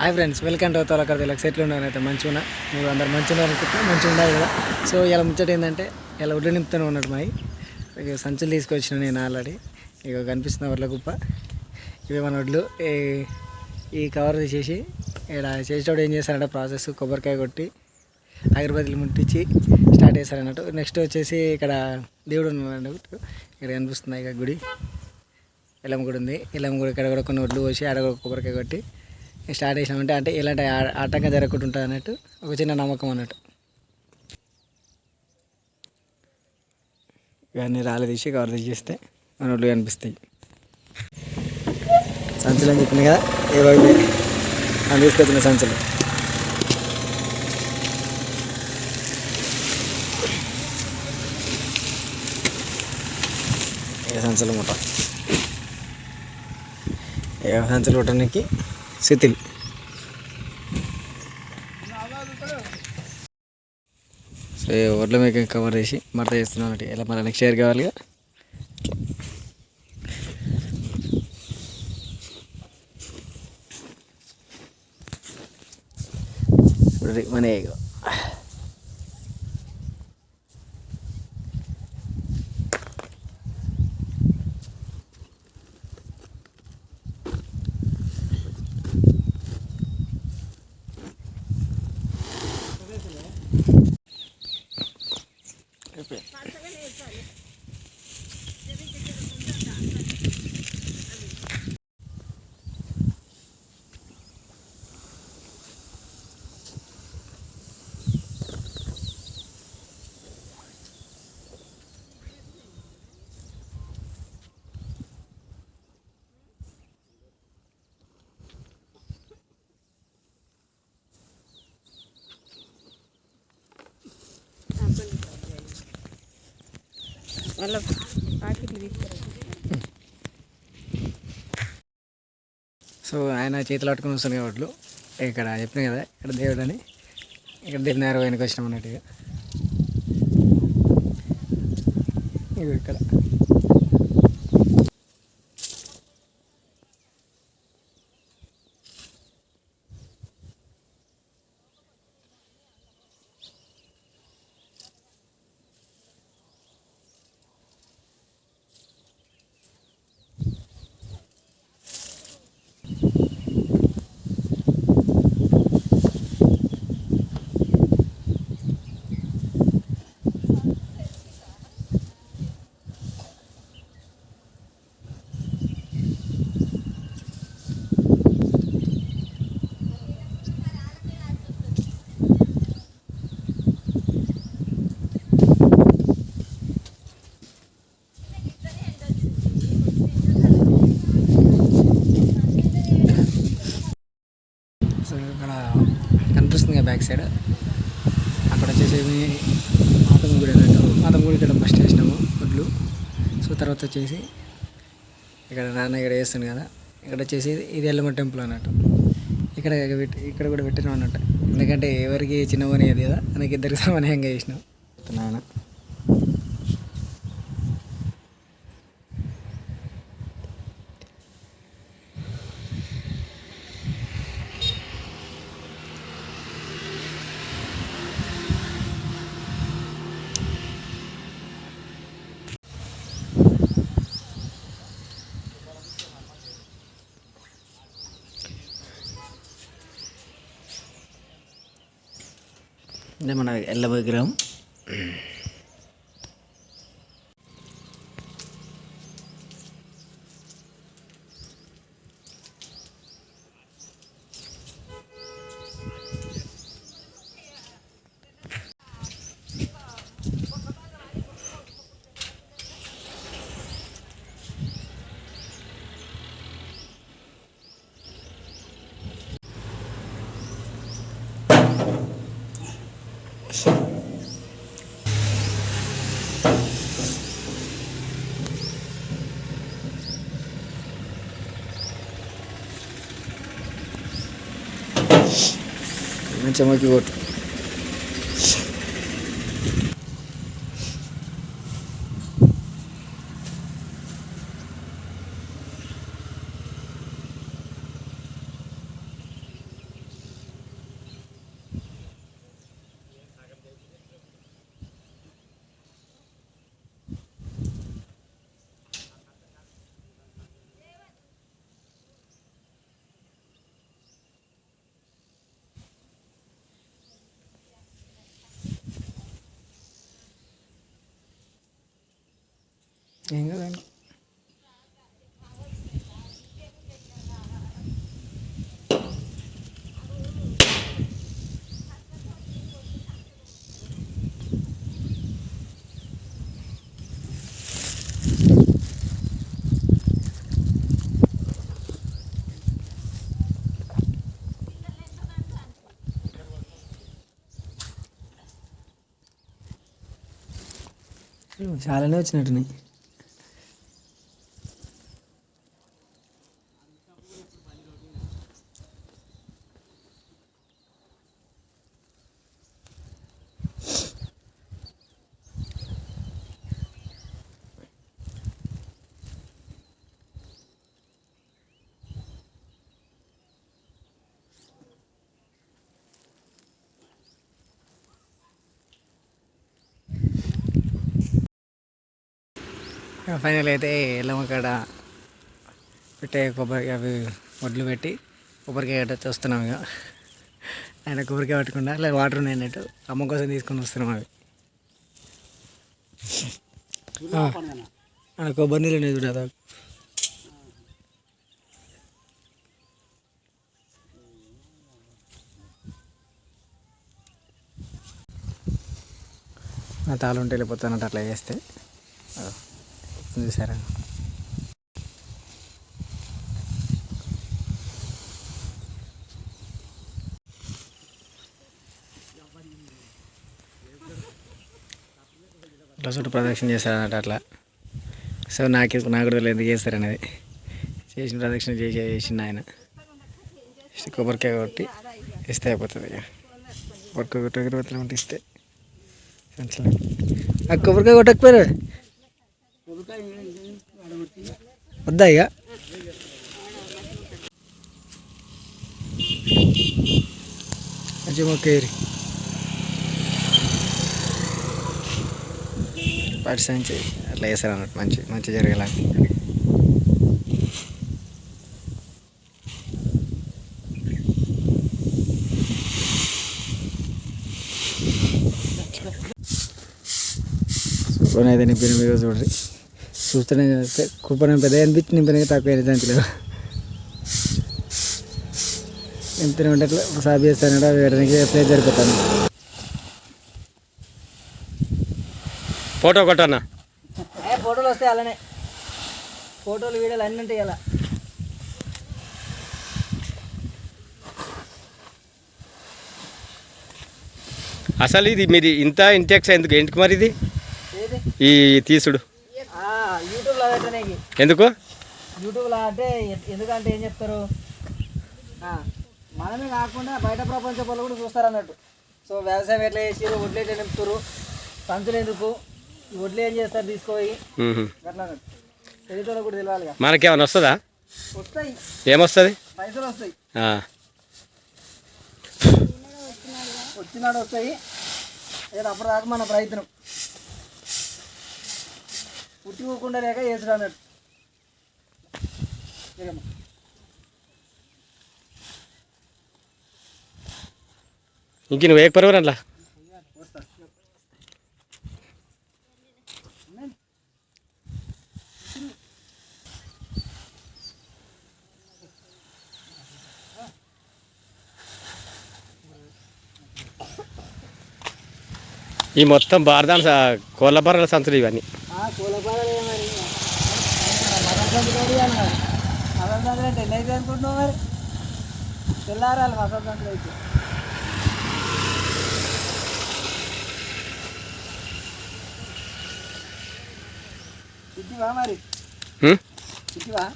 Hi friends welcome to తోలకర్ తెలుగు సెట్లు ఉన్నారైతే మంచిగా ఉన్నా. మీరు అందరు మంచిగా ఉన్నారు అనుకుంటున్నా మంచిగా ఉండాలి కదా. సో ఇలా ముచ్చట ఏంటంటే ఇలా ఒడ్డు నింపుతూనే ఉన్నాడు మాయి. ఇక సంచులు తీసుకొచ్చిన నేను ఆల్రెడీ. ఇక కనిపిస్తున్న వర్ల కుప్ప. ఇవి మన వడ్లు ఈ- ఈ కవర్ తీసేసి ఇక్కడ చేసేటప్పుడు ఏం చేస్తారంటే ప్రాసెస్ కొబ్బరికాయ కొట్టి అగరబత్తులు ముట్టించి స్టార్ట్ చేశారన్నట్టు నెక్స్ట్ వచ్చేసి ఇక్కడ దేవుడు ఉన్నాడు ఇక్కడ కనిపిస్తుంది ఇక గుడి. ఎల్లమ్మ గుడి ఉంది. ఎల్లమ్మ గుడి ఇక్కడ కూడా కొన్ని ఒడ్లు పోసి ఆడ కూడా కొబ్బరికాయ కొట్టి స్టార్ట్ చేసినామంటే అంటే ఇలాంటి ఆటంకం జరగకుండా ఉంటుంది అన్నట్టు ఒక చిన్న నమ్మకం అన్నట్టు. ఇవన్నీ రాళ్ళు తీసి కవర్ తీసేస్తే మన ఒడ్లు కనిపిస్తాయి. సంచులు అని చెప్పిన కదా ఏ రోజు అని తీసుకొచ్చిన సంచులు. ఏ సంచులు ముట్ట ఏ సంచులు కొట్టడానికి శిథిల్ సో ఈ ఒడ్ల మేక కవర్ చేసి మడత చేస్తున్నాం అంటే ఎలా మళ్ళీ నెక్స్ట్ ఇయర్ కావాలిగా? ఇప్పుడు మన 把这个给你 వాళ్ళ ప్యాకెట్లు తీసుకురా సో ఆయన చేతులు అట్టుకుని వస్తుంది కాబట్టి ఇక్కడ చెప్పిన కదా ఇక్కడ దేవుడు అని. ఇక్కడ దేవుని నేరం వెనక వచ్చినాం అన్నట్టుగా. ఇక్కడ. సో ఇక్కడ కనిపిస్తుంది బ్యాక్ సైడ్. అక్కడ వచ్చేసేవి మాతం గుడి అన్నట్టు. మాతం గుడి ఇక్కడ ఫస్ట్ వేసినాము గుడ్లు. సో తర్వాత వచ్చేసి ఇక్కడ నాన్న ఇక్కడ వేస్తుంది కదా. ఇక్కడ వచ్చేసి ఇది ఎల్లమ్మ టెంపుల్ అన్నట్టు. ఇక్కడ పెట్టి ఇక్కడ కూడా పెట్టినాం అన్నట్టు. ఎందుకంటే ఎవరికి చిన్న పని అది కదా మనకి ఇద్దరికి సమానంగా చేసినాం. నాన్న. మన ఎల్ల విగ్రహం మంచిగా మొక్కి ఏం కదండి? చాలానే వచ్చినట్టున్నాయి. ఫైనల్ అయితే ఎల్లమ్మ కాడ పెట్టే కొబ్బరి అవి వడ్లు పెట్టి కొబ్బరికాయ గట్ట చూస్తున్నాం ఇక ఆయన కొబ్బరికాయ పట్టుకుండా లేదా వాటర్ ఉన్నాయి అన్నట్టు. అమ్మ కోసం తీసుకొని వస్తున్నాం అవి. కొబ్బరి నీళ్ళు ఉన్నాయి చూడ నా తాళం ఉంటే వెళ్ళిపోతానంటే అట్లా చేస్తే. వస్తుంది చూసారా ఇట్లా చుట్టూ ప్రదక్షిణ చేశారన్నట్టు అట్లా. సో నాకు నాకు కూడా తెలియదు ఎందుకు చేస్తారనేది చేసిన ప్రదక్షిణ చేసి చేసిన ఆయన. ఇస్తే కొబ్బరికాయ కొట్టి ఇస్తే అయిపోతుంది ఇక. కొట్టుకో కొట్టి ఇస్తే? సంచలనం. ఆ కొబ్బరికాయ కొట్టకపోయారు వద్దా ఇక మంచి మొక్క ఏరి పరిసంచి అట్లా వేస్తారు అన్నట్టు మంచి మంచి జరిగేలా కుప్పని అయితే నింపిన మీరు చూడండి చూస్తూనే చేస్తే కుప్పని పెద్ద అనిపించి నింపిన తక్కువ అనిపించలేదు నింపిన ఉంటే అట్లా సాబ్ చేస్తాను వేయడానికి ప్లేస్ సరిపోతాను ఫోటో కొట్టన్నా. ఫోటోలు వస్తాయి అలానే. ఫోటోలు వీడియోలు అన్నీ ఉంటాయి అలా అసలు ఇది మీది ఇంత ఇంటెక్స్ ఎందుకు? ఎందుకు మరి ఇది? ఏది? ఈ తీసుడు. ఎందుకు? యూట్యూబ్లో అంటే ఎందుకంటే ఏం చెప్తారు? మనమే కాకుండా బయట ప్రపంచ వాళ్ళు కూడా చూస్తారు అన్నట్టు సో వ్యవసాయం ఎట్లా చేసి వడ్లు ఎట్లా నింపుతారు సంచులు ఎందుకు? వడ్లు ఏం చేస్తారు తీసుకోయి. అట్లా అన్నట్టు తెలియటోళ్ళకి కూడా తెలియాలిగా. మనకేమైనా వస్తుందా? వస్తాయి. ఏమొస్తుంది? పైసలు వస్తాయి. వచ్చినాడు వస్తాయి. ఏదో అప్పుడు దాకా మన ప్రయత్నం. పుట్టి పోకుండా లేక వేసుడు అన్నట్టు. ఇంక నువ్వు వేయకపోరు అట్లా వస్తా. ఈ మొత్తం బారదాన కోళ్ళ బర్రెల సంచులు ఇవన్నీ. కూలపాలే మరి. మదన్ సంతులు అంటే ఎన్ని అయితే అనుకుంటున్నావు మరి? తెల్లారాలి మదన్ సంతులు అయితే.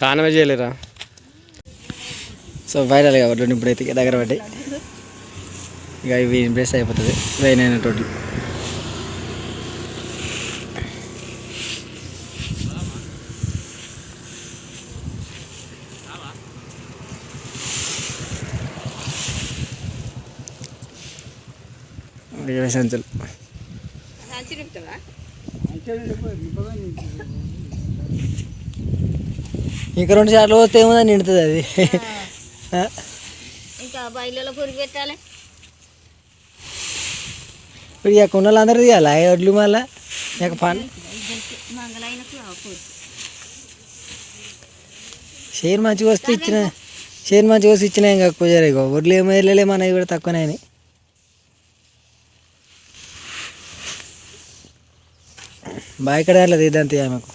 తానమే చేయలేరా సో వైరల్ కాబట్టి ఇప్పుడైతే దగ్గర పట్టి ఇక ఇవి ఇంప్రెస్ అయిపోతుంది. వెయిన్ అయిన టోటల్ సంచులు ఇంకా రెండు షాట్లు పోతే ఏముందని నిండుతుంది అది? ఇంకా బయలులో పురుగు పెట్టాలి. ఇప్పుడు ఇక కొన్నాళ్ళు అందరూ తీయాలి? వడ్లు మళ్ళా? ఇక పని షేర్ మంచిగా వస్తే ఇచ్చిన షేర్ మంచిగా వస్తే ఇచ్చిన ఏం కాకపోయారు ఇక వడ్లు ఏమో వెళ్ళలే మనవి కూడా తక్కువనే అయినాయి బాయ్ ఇక్కడ ఆమెకు.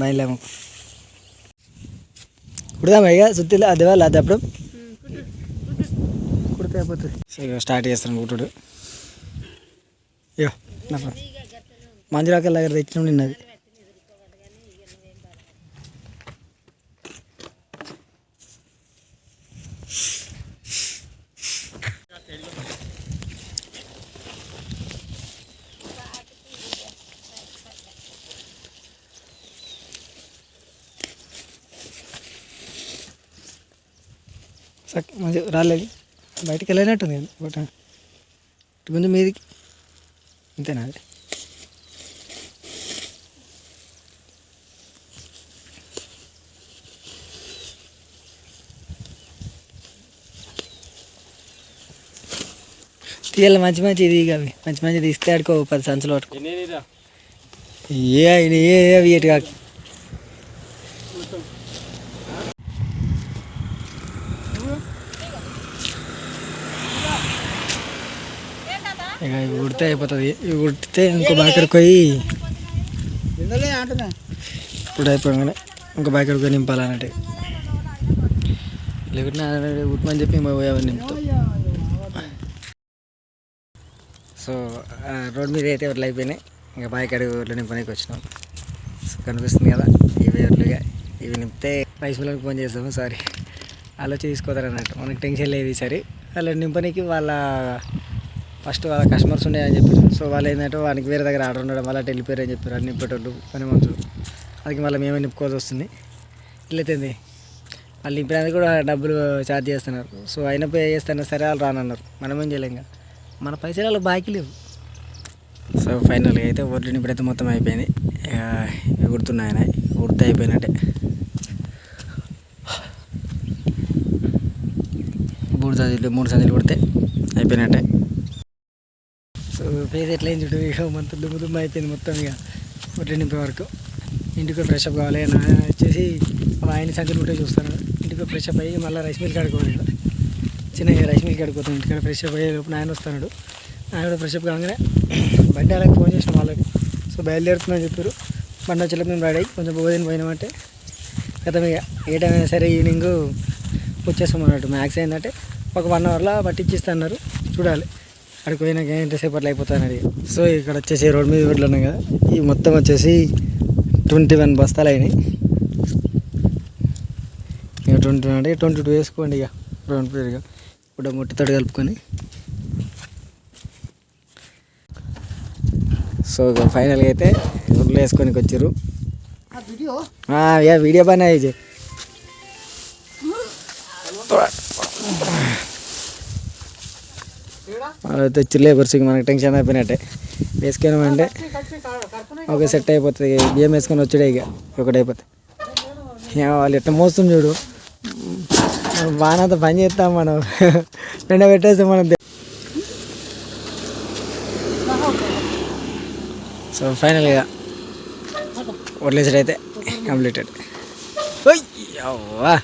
బయలు ఆమెకు. కుడదామా ఇక సుత్తిలో అది వాళ్ళు అది అప్పుడు కుడితే అయిపోతుంది. సో ఇక స్టార్ట్ చేస్తాను కుట్టుడు ఇక మంజురాకల్ దగ్గర తెచ్చిన నిన్నది. మంచి రాలేదు. బయటికి వెళ్ళినట్టుంది బట్ ఇటు కొంచెం మీదికి. అంతేనా అది? తీయాలి మంచి మంచి ఇది అవి. మంచి మంచి తీస్తే ఆడుకో పది సంచులు పట్టుకో. ఏ ఆయన ఏ ఏ అవి ఎటు కాకు. ఉడితే అయిపోతుంది ఇవి ఉడితే ఇంకో బాకరికి పోయి ఇప్పుడు అయిపోగానే ఇంకో బాకరికి పోయి నింపాలన్నట్టు. లేకుంటే ఉట్మని చెప్పి ఇంకో పోయి అవన్నీ నింపుతాం. సో రోడ్ మీద అయితే ఒడ్లు అయిపోయినాయి. ఇంకా బాయ్ కడిగి ఒడ్లు నింపడానికి వచ్చినాం. సో కనిపిస్తుంది కదా ఇవి ఒడ్లుగా ఇవి నింపితే రైస్ మిల్కి ఫోన్ చేస్తాము సారీ. వాళ్ళు తీసుకోతారు అన్నట్టు మనకి టెన్షన్ లేదు ఈసారి. వాళ్ళు నింపనికి వాళ్ళ ఫస్ట్ వాళ్ళ కస్టమర్స్ ఉండే అని చెప్పారు సో వాళ్ళు ఏంటంటే వానికి వేరే దగ్గర ఆర్డర్ ఉండడం వల్ల అటు వెళ్ళిపోయారు అని చెప్పారు అన్ని నింపేటోళ్ళు పని మనుషులు. అది మళ్ళీ మేమే నింపుకోవాల్సి వస్తుంది. ఇట్లయితే వాళ్ళు నింపినందుకు కూడా డబ్బులు ఛార్జ్ చేస్తున్నారు. సో అయినా పే చేస్తున్నా సరే వాళ్ళు రానన్నారు. మనం ఏం చేయలేం ఇంకా. మన పైసలు వాళ్ళు బాకీ లేవు. సో ఫైనల్గా అయితే ఒడ్లు నింపుడైతే మొత్తం అయిపోయింది. ఇక ఇవి కుడుతున్నాయి ఆయన కుడితే అయిపోయినట్టే. మూడు సంచులు మూడు సంచులు కుడితే అయిపోయినట్టే. ఫేస్ ఎట్లా అయింది చూడు ఇక మంత దుమ్ము దుమ్ము అయిపోయింది మొత్తం ఇక ఒడ్లు నింపే వరకు. ఇంటికి ఫ్రెష్ అప్ కావాలి నా వచ్చేసి ఆయన సంగతి ఉంటే చూస్తాను. ఇంటికి ఫ్రెష్ అప్ అయ్యి మళ్ళీ రైస్ మిల్ కడుకోవాలి ఇక్కడ చిన్న రైస్ మిల్ కడుకోతాను ఇంటికాడ ఫ్రెష్ అప్ అయ్యే లోపు ఆయన వస్తున్నాడు ఆయన కూడా ఫ్రెష్ అప్ కాగానే బండి అలాగే ఫోన్ చేసిన వాళ్ళకి. సో బయలుదేరుతుందని చెప్పారు. బండి వచ్చేలోపు మేము రెడీ అయ్యి కొంచెం పోదని పోయినామంటే గతం ఇక ఏ టైం అయినా సరే ఈవినింగ్ వచ్చేస్తాం అన్నట్టు. మ్యాక్స్ ఏంటంటే ఒక వన్ అవర్లో పట్టించిస్తా అన్నారు. చూడాలి. అక్కడికి పోయినాక ఎంతసేపట్లో అయిపోతానది సో ఇక్కడ వచ్చేసి రోడ్ మీద రోడ్లు ఉన్నాయి కదా. ఈ మొత్తం వచ్చేసి ట్వంటీ వన్ బస్తాలు అయినాయి. ఇక ట్వంటీ అంటే ట్వంటీ టూ వేసుకోండి ఇక. రౌండ్ పీరియడ్గా ఇప్పుడు ముట్టితోటి కలుపుకొని. సో ఇక ఫైనల్గా అయితే ఉర్లు వేసుకొని వచ్చారు. వీడియో? పని అయ్యి తెచ్చి లేబర్స్ మనకి టెన్షన్ అయిపోయినట్టే. వేసుకున్నామంటే ఒక సెట్ అయిపోతుంది. బియ్యం వేసుకొని వచ్చాడే ఇక ఒకటి అయిపోతుంది వాళ్ళు ఎట్లా మోస్తుంది చూడు. మనం పని చేస్తాం మనం. ఎండ పెట్టేస్తాం మనం సో ఫైనల్గా వదిలేసాడు అయితే కంప్లీటెడ్ అవ్వా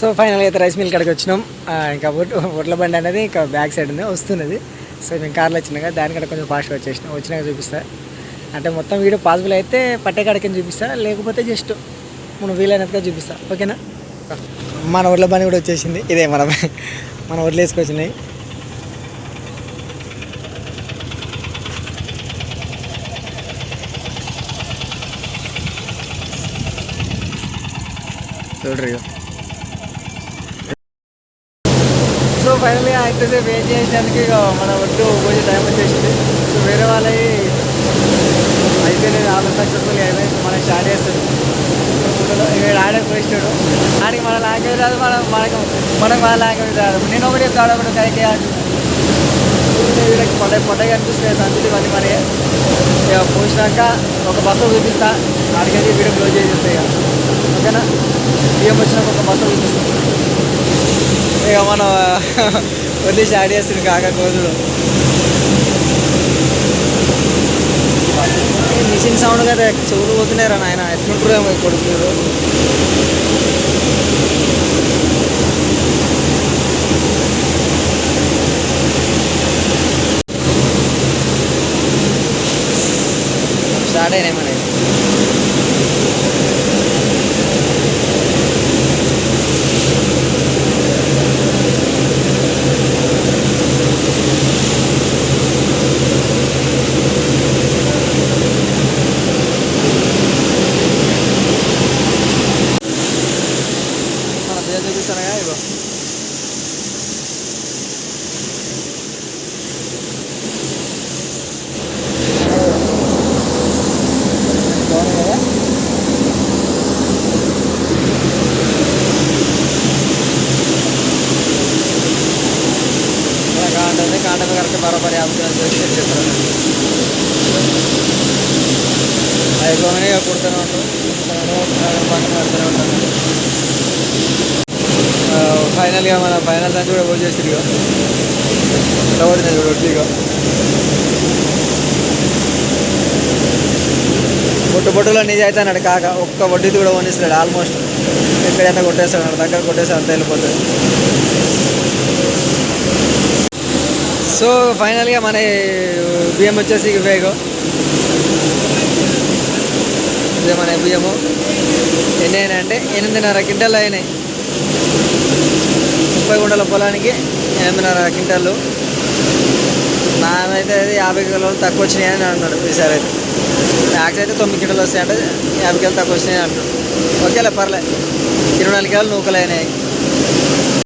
సో ఫైనల్గా అయితే రైస్ మిల్ కాడికి వచ్చినాం. ఇంకా ఒట్ల బండి అనేది ఇంకా బ్యాక్ సైడ్ ఉంది వస్తున్నది. సో మేము కార్లో వచ్చినాక దానికంటే కొంచెం ఫాస్ట్గా వచ్చేసినాం వచ్చినాక చూపిస్తా. అంటే మొత్తం వీడియో పాసిబుల్ అయితే పట్టే కాడికి చూపిస్తా లేకపోతే జస్ట్ మనం వీలైనట్టుగా చూపిస్తా. ఓకేనా? మన ఒడ్ల బండి కూడా వచ్చేసింది. ఇదే మన మన ఒడ్లు వేసుకొచ్చినాయి. చూడరు సో ఫైనల్గా వెయిట్ చేయడానికి ఇక మన ఒడ్డు కొంచెం టైం వచ్చేసింది. సో వేరే వాళ్ళవి అయితే నేను ఆల్రెడీ సక్సెస్ఫుల్ అయిపోయింది మనం స్టార్ట్ చేస్తాడు ఇక్కడ ఆడే పోయిస్తాడు ఆడికి మన లాంగ్వేజ్ రాదు మనం మనకు మనకు మన లాంగ్వేజ్ రాదు. నేను ఒకటి చెప్తాడు ఒకటి కైకే వీళ్ళకి పొట్ట పొట్టగా అనిపిస్తుంది సంచులు ఇవన్నీ మరి ఇక పోసినాక ఒక బస్సు చూపిస్తా ఆడికైతే వీడియో క్లోజ్ చేసేస్తాయి ఇక. ఓకేనా? బియ్యం వచ్చినాక ఒక బస్సు చూపిస్తాను ఇక మనం వదిలి స్టార్ట్ చేస్తుంది కాక కోతుడు మిషన్ సౌండ్ కదా చెవులు పోతున్నారా నాయన. ఎట్లుంటారు ఏమో కొడుకు స్టార్ట్ అయినాయి మనకి కాంటుంది కాంటుంది కరెక్ట్ బరాబర్ యాభై కిలోలు అయిపోగానే ఇక కుడుతూనే ఉంటాం పక్కన పడుతూనే ఉంటాను ఫైనల్గా మన ఫైనల్ దాన్ని కూడా పోల్ చేసి ఇక ఓడినా చూడు ఇక బొట్టు బొట్టులో నిజ అయితే కాక ఒక్క వడ్డీది కూడా వనిస్తాడు ఆల్మోస్ట్ ఎక్కడైనా కొట్టేస్తాడు దగ్గర కొట్టేస్తాడు అంత వెళ్ళిపోతుంది సో ఫైనల్గా మన బియ్యం వచ్చేసి ఇవే ఇదే మన బియ్యము. ఎన్ని అయినాయి అంటే ఎనిమిదిన్నర క్వింటాలు అయినాయి. ముప్పై గుంటల పొలానికి ఎనిమిదిన్నర క్వింటాలు. నానైతే అది యాభై కిలోలు తక్కువ వచ్చినాయి అని అన్నాడు ఈసారి అయితే. ట్యాక్స్ అయితే తొమ్మిది కిలోలు వస్తాయంటే యాభై కిలోలు తక్కువ వచ్చినాయి అంటున్నాడు. ఓకేలే పర్లే. ఇరవై నాలుగు కిలోలు నూకలు అయినాయి.